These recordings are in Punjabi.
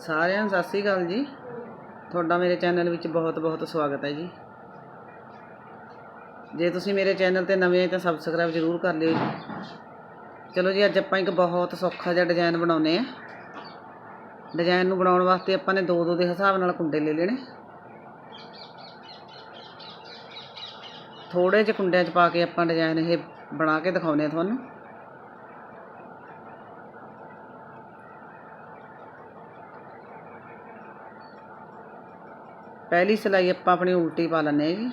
ਸਾਰਿਆਂ ਨੂੰ ਸਤਿ ਸ੍ਰੀ ਅਕਾਲ ਜੀ। ਤੁਹਾਡਾ ਮੇਰੇ ਚੈਨਲ ਵਿੱਚ ਬਹੁਤ-ਬਹੁਤ ਸਵਾਗਤ ਹੈ ਜੀ। ਜੇ ਤੁਸੀਂ ਮੇਰੇ ਚੈਨਲ ਤੇ ਨਵੇਂ ਹੋ ਤਾਂ ਸਬਸਕ੍ਰਾਈਬ ਜ਼ਰੂਰ ਕਰ ਲਿਓ ਜੀ। ਚਲੋ ਜੀ, ਅੱਜ ਆਪਾਂ ਇੱਕ ਬਹੁਤ ਸੌਖਾ ਜਿਹਾ ਡਿਜ਼ਾਈਨ ਬਣਾਉਨੇ ਆ ਡਿਜ਼ਾਈਨ ਨੂੰ ਬਣਾਉਣ ਵਾਸਤੇ ਆਪਾਂ ਨੇ ਦੋ ਦੋ ਦੇ ਹਿਸਾਬ ਨਾਲ ਕੁੰਡੇ ਲੈ ਲੈਣੇ। ਥੋੜੇ ਜਿਹੇ ਕੁੰਡਿਆਂ 'ਚ ਪਾ ਕੇ ਆਪਾਂ ਡਿਜ਼ਾਈਨ ਇਹ ਬਣਾ ਕੇ ਦਿਖਾਉਨੇ ਆ ਤੁਹਾਨੂੰ। ਪਹਿਲੀ ਸਿਲਾਈ ਆਪਾਂ ਆਪਣੀ ਉਲਟੀ ਪਾ ਲੈਂਦੇ ਹਾਂ ਜੀ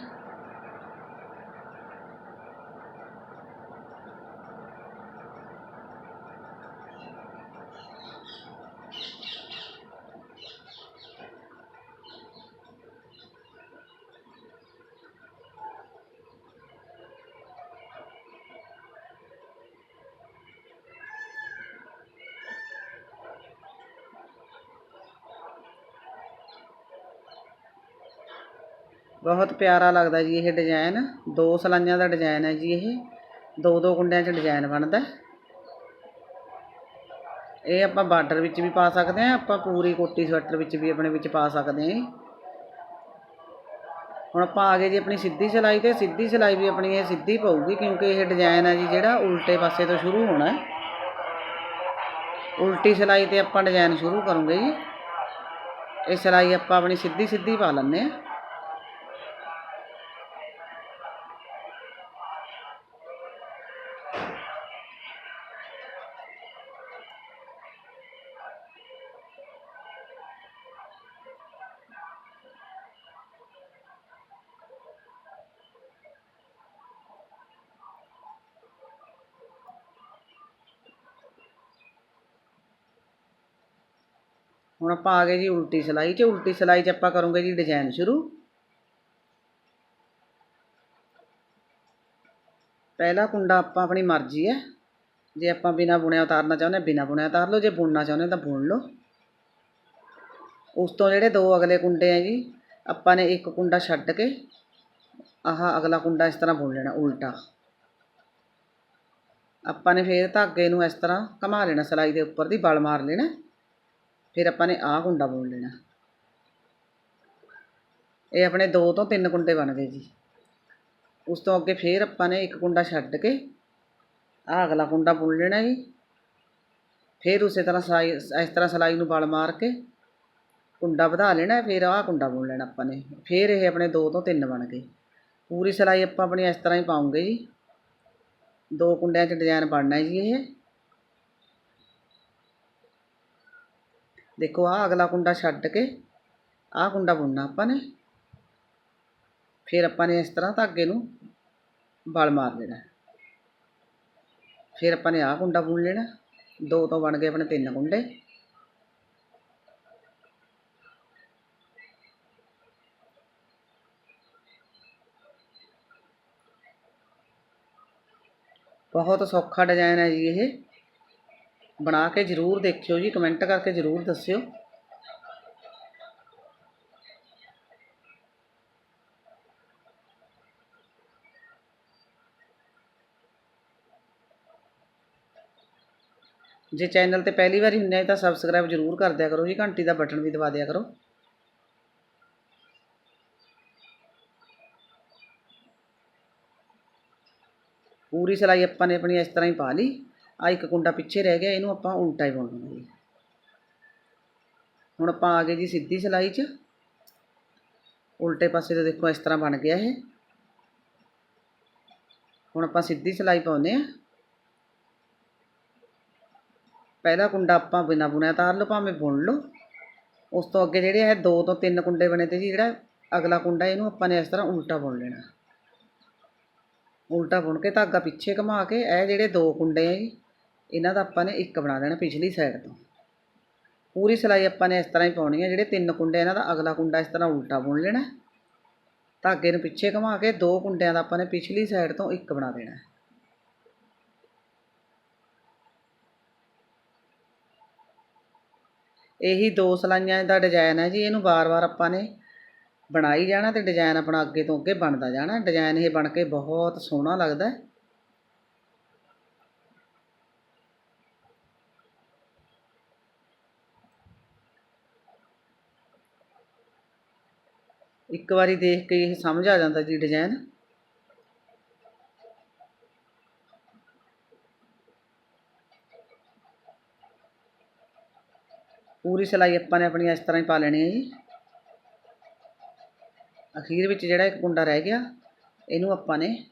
ਬਹੁਤ ਪਿਆਰਾ ਲੱਗਦਾ ਜੀ ਇਹ ਡਿਜ਼ਾਈਨ। ਦੋ ਸਲਾਈਆਂ ਦਾ ਡਿਜ਼ਾਈਨ ਹੈ ਜੀ ਇਹ। ਦੋ ਦੋ ਕੁੰਡਿਆਂ 'ਚ ਡਿਜ਼ਾਈਨ ਬਣਦਾ। ਇਹ ਆਪਾਂ ਬਾਰਡਰ ਵਿੱਚ ਵੀ ਪਾ ਸਕਦੇ ਹਾਂ, ਆਪਾਂ ਪੂਰੀ ਕੋਟੀ ਸਵੈਟਰ ਵਿੱਚ ਵੀ ਆਪਣੇ ਵਿੱਚ ਪਾ ਸਕਦੇ ਹਾਂ ਹੁਣ ਆਪਾਂ ਆ ਗਏ ਜੀ ਆਪਣੀ ਸਿੱਧੀ ਸਿਲਾਈ ਤੇ ਸਿੱਧੀ ਸਿਲਾਈ ਵੀ ਆਪਣੀ ਇਹ ਸਿੱਧੀ ਪਊਗੀ ਕਿਉਂਕਿ ਇਹ ਡਿਜ਼ਾਈਨ ਹੈ ਜੀ ਜਿਹੜਾ ਉਲਟੇ ਪਾਸੇ ਤੋਂ ਸ਼ੁਰੂ ਹੋਣਾ ਹੈ। ਉਲਟੀ ਸਿਲਾਈ ਤੇ ਆਪਾਂ ਡਿਜ਼ਾਈਨ ਸ਼ੁਰੂ ਕਰੂੰਗੇ ਜੀ। ਇਹ ਸਿਲਾਈ ਆਪਾਂ ਆਪਣੀ ਸਿੱਧੀ ਸਿੱਧੀ ਪਾ ਲੈਂਦੇ ਹਾਂ। ਹੁਣ ਆਪਾਂ ਆ ਗਏ ਜੀ ਉਲਟੀ ਸਿਲਾਈ 'ਚ ਉਲਟੀ ਸਿਲਾਈ 'ਚ ਆਪਾਂ ਕਰੂੰਗੇ ਜੀ ਡਿਜ਼ਾਈਨ ਸ਼ੁਰੂ। ਪਹਿਲਾ ਕੁੰਡਾ ਆਪਾਂ ਆਪਣੀ ਮਰਜ਼ੀ ਹੈ। ਜੇ ਆਪਾਂ ਬਿਨਾ ਬੁਣਿਆ ਉਤਾਰਨਾ ਚਾਹੁੰਦੇ, ਬਿਨਾ ਬੁਣਿਆ ਉਤਾਰ ਲਓ। ਜੇ ਬੁਣਨਾ ਚਾਹੁੰਦੇ ਤਾਂ ਬੁਣ ਲਓ। ਉਸ ਤੋਂ ਜਿਹੜੇ ਦੋ ਅਗਲੇ ਕੁੰਡੇ ਆ ਜੀ, ਆਪਾਂ ਨੇ ਇੱਕ ਕੁੰਡਾ ਛੱਡ ਕੇ ਆਹ ਅਗਲਾ ਕੁੰਡਾ ਇਸ ਤਰ੍ਹਾਂ ਬੁਣ ਲੈਣਾ, ਉਲਟਾ। ਆਪਾਂ ਨੇ ਫੇਰ ਧਾਗੇ ਨੂੰ ਇਸ ਤਰ੍ਹਾਂ ਘੁਮਾ ਲੈਣਾ, ਸਿਲਾਈ ਦੇ ਉੱਪਰ ਦੀ ਬਲ ਮਾਰ ਲੈਣਾ। ਫਿਰ ਆਪਾਂ ਨੇ ਆਹ ਕੁੰਡਾ ਬੁਣ ਲੈਣਾ। ਇਹ ਆਪਣੇ ਦੋ ਤੋਂ ਤਿੰਨ ਕੁੰਡੇ ਬਣ ਗਏ ਜੀ। ਉਸ ਤੋਂ ਅੱਗੇ ਫੇਰ ਆਪਾਂ ਨੇ ਇੱਕ ਕੁੰਡਾ ਛੱਡ ਕੇ ਆਹ ਅਗਲਾ ਕੁੰਡਾ ਬੁਣ ਲੈਣਾ ਜੀ। ਫਿਰ ਉਸੇ ਤਰ੍ਹਾਂ ਸਿਲਾਈ, ਇਸ ਤਰ੍ਹਾਂ ਸਿਲਾਈ ਨੂੰ ਬਲ ਮਾਰ ਕੇ ਕੁੰਡਾ ਵਧਾ ਲੈਣਾ, ਫਿਰ ਆਹ ਕੁੰਡਾ ਬੁਣ ਲੈਣਾ ਆਪਾਂ ਨੇ। ਫਿਰ ਇਹ ਆਪਣੇ ਦੋ ਤੋਂ ਤਿੰਨ ਬਣ ਗਏ। ਪੂਰੀ ਸਿਲਾਈ ਆਪਾਂ ਆਪਣੀ ਇਸ ਤਰ੍ਹਾਂ ਹੀ ਪਾਉਂਗੇ ਜੀ। ਦੋ ਕੁੰਡਿਆਂ 'ਚ ਡਿਜ਼ਾਈਨ ਬਣਨਾ ਜੀ ਇਹ। ਦੇਖੋ ਆਹ ਅਗਲਾ ਕੁੰਡਾ ਛੱਡ ਕੇ ਆਹ ਕੁੰਡਾ ਬੁਣਨਾ ਆਪਾਂ ਨੇ। ਫਿਰ ਆਪਾਂ ਨੇ ਇਸ ਤਰ੍ਹਾਂ ਧਾਗੇ ਨੂੰ ਬਲ ਮਾਰ ਦੇਣਾ ਫਿਰ ਆਪਾਂ ਨੇ ਆਹ ਕੁੰਡਾ ਬੁਣ ਲੈਣਾ ਦੋ ਤੋਂ ਬਣ ਗਏ ਆਪਣੇ ਤਿੰਨ ਕੁੰਡੇ ਬਹੁਤ ਸੌਖਾ ਡਿਜ਼ਾਈਨ ਹੈ ਜੀ ਇਹ ਬਣਾ ਕੇ ਜ਼ਰੂਰ ਦੇਖਿਓ ਜੀ ਕਮੈਂਟ ਕਰਕੇ ਜ਼ਰੂਰ ਦੱਸਿਓ ਜੇ ਚੈਨਲ ਤੇ ਪਹਿਲੀ ਵਾਰੀ ਹੁੰਦੇ ਤਾਂ ਸਬਸਕ੍ਰਾਈਬ ਜ਼ਰੂਰ ਕਰ ਦਿਆ ਕਰੋ ਜੀ, ਘੰਟੀ ਦਾ ਬਟਨ ਵੀ ਦਬਾ ਦਿਆ ਕਰੋ। ਪੂਰੀ ਸਿਲਾਈ ਆਪਾਂ ਨੇ ਆਪਣੀ ਇਸ ਤਰ੍ਹਾਂ ਹੀ ਪਾ ਲਈ। ਆ ਇੱਕ ਕੁੰਡਾ ਪਿੱਛੇ ਰਹਿ ਗਿਆ, ਇਹਨੂੰ ਆਪਾਂ ਉਲਟਾ ਹੀ ਬੁਣਨਾ ਜੀ। ਹੁਣ ਆਪਾਂ ਆ ਗਏ ਜੀ ਸਿੱਧੀ ਸਿਲਾਈ 'ਚ। ਉਲਟੇ ਪਾਸੇ ਤੋਂ ਦੇਖੋ ਇਸ ਤਰ੍ਹਾਂ ਬਣ ਗਿਆ ਇਹ। ਹੁਣ ਆਪਾਂ ਸਿੱਧੀ ਸਿਲਾਈ ਪਾਉਨੇ ਆ ਪਹਿਲਾ ਕੁੰਡਾ ਆਪਾਂ ਬਿਨਾ ਬੁਣਿਆ ਤਾਰ ਲਓ, ਭਾਵੇਂ ਬੁਣ ਲਓ। ਉਸ ਤੋਂ ਅੱਗੇ ਜਿਹੜੇ ਇਹ ਦੋ ਤੋਂ ਤਿੰਨ ਕੁੰਡੇ ਬਣੇ ਤੇ ਜੀ ਜਿਹੜਾ ਅਗਲਾ ਕੁੰਡਾ ਇਹਨੂੰ ਆਪਾਂ ਨੇ ਇਸ ਤਰ੍ਹਾਂ ਉਲਟਾ ਬੁਣ ਲੈਣਾ। ਉਲਟਾ ਬੁਣ ਕੇ ਧਾਗਾ ਪਿੱਛੇ ਘੁਮਾ ਕੇ ਇਹ ਜਿਹੜੇ ਦੋ ਕੁੰਡੇ ਆ ਜੀ, ਇਹਨਾਂ ਦਾ ਆਪਾਂ ਨੇ ਇੱਕ ਬਣਾ ਦੇਣਾ ਪਿਛਲੀ ਸਾਈਡ ਤੋਂ। ਪੂਰੀ ਸਿਲਾਈ ਆਪਾਂ ਨੇ ਇਸ ਤਰ੍ਹਾਂ ਹੀ ਪਾਉਣੀ ਹੈ ਜਿਹੜੇ ਤਿੰਨ ਕੁੰਡੇ ਇਹਨਾਂ ਦਾ ਅਗਲਾ ਕੁੰਡਾ ਇਸ ਤਰ੍ਹਾਂ ਉਲਟਾ ਬੁਣ ਲੈਣਾ। ਧਾਗੇ ਨੂੰ ਪਿੱਛੇ ਘੁਮਾ ਕੇ ਦੋ ਕੁੰਡਿਆਂ ਦਾ ਆਪਾਂ ਨੇ ਪਿਛਲੀ ਸਾਈਡ ਤੋਂ ਇੱਕ ਬਣਾ ਦੇਣਾ। ਇਹੀ ਦੋ ਸਲਾਈਆਂ ਦਾ ਡਿਜ਼ਾਇਨ ਹੈ ਜੀ, ਇਹਨੂੰ ਵਾਰ-ਵਾਰ ਆਪਾਂ ਨੇ ਬਣਾਈ ਜਾਣਾ ਤੇ ਡਿਜ਼ਾਈਨ ਆਪਣਾ ਅੱਗੇ ਤੋਂ ਅੱਗੇ ਬਣਦਾ ਜਾਣਾ। ਡਿਜ਼ਾਈਨ ਇਹ ਬਣ ਕੇ ਬਹੁਤ ਸੋਹਣਾ ਲੱਗਦਾ। ਇੱਕ ਵਾਰੀ ਦੇਖ ਕੇ ਇਹ ਸਮਝ ਆ ਜਾਂਦਾ ਜੀ ਡਿਜ਼ਾਈਨ ਪੂਰੀ ਸਿਲਾਈ ਆਪਾਂ ਨੇ ਆਪਣੀ ਇਸ ਤਰ੍ਹਾਂ ਹੀ ਪਾ ਲੈਣੀ ਹੈ ਜੀ। ਅਖੀਰ ਵਿੱਚ ਜਿਹੜਾ ਇੱਕ ਕੁੰਡਾ ਰਹਿ ਗਿਆ, ਇਹਨੂੰ ਆਪਾਂ ਨੇ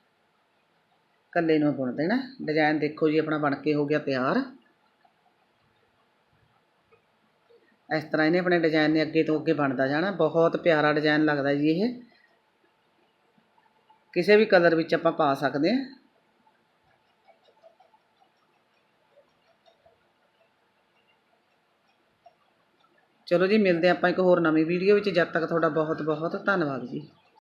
ਕੱਲੇ ਨੂੰ ਬੁਣ ਦੇਣਾ। ਡਿਜ਼ਾਈਨ ਦੇਖੋ ਜੀ, ਆਪਣਾ ਬਣ ਕੇ ਹੋ ਗਿਆ ਤਿਆਰ। ਇਸ ਤਰ੍ਹਾਂ ਇਹਨੇ ਆਪਣੇ ਡਿਜ਼ਾਈਨ ਨੇ ਅੱਗੇ ਤੋਂ ਅੱਗੇ ਬਣਦਾ ਜਾਣਾ। ਬਹੁਤ ਪਿਆਰਾ ਡਿਜ਼ਾਈਨ ਲੱਗਦਾ ਜੀ ਇਹ। ਕਿਸੇ ਵੀ ਕਲਰ ਵਿੱਚ ਆਪਾਂ ਪਾ ਸਕਦੇ ਹਾਂ। ਚਲੋ ਜੀ, ਮਿਲਦੇ ਹਾਂ ਆਪਾਂ ਇੱਕ ਹੋਰ ਨਵੀਂ ਵੀਡੀਓ ਵਿੱਚ। ਜਦ ਤੱਕ ਤੁਹਾਡਾ ਬਹੁਤ ਬਹੁਤ ਧੰਨਵਾਦ ਜੀ।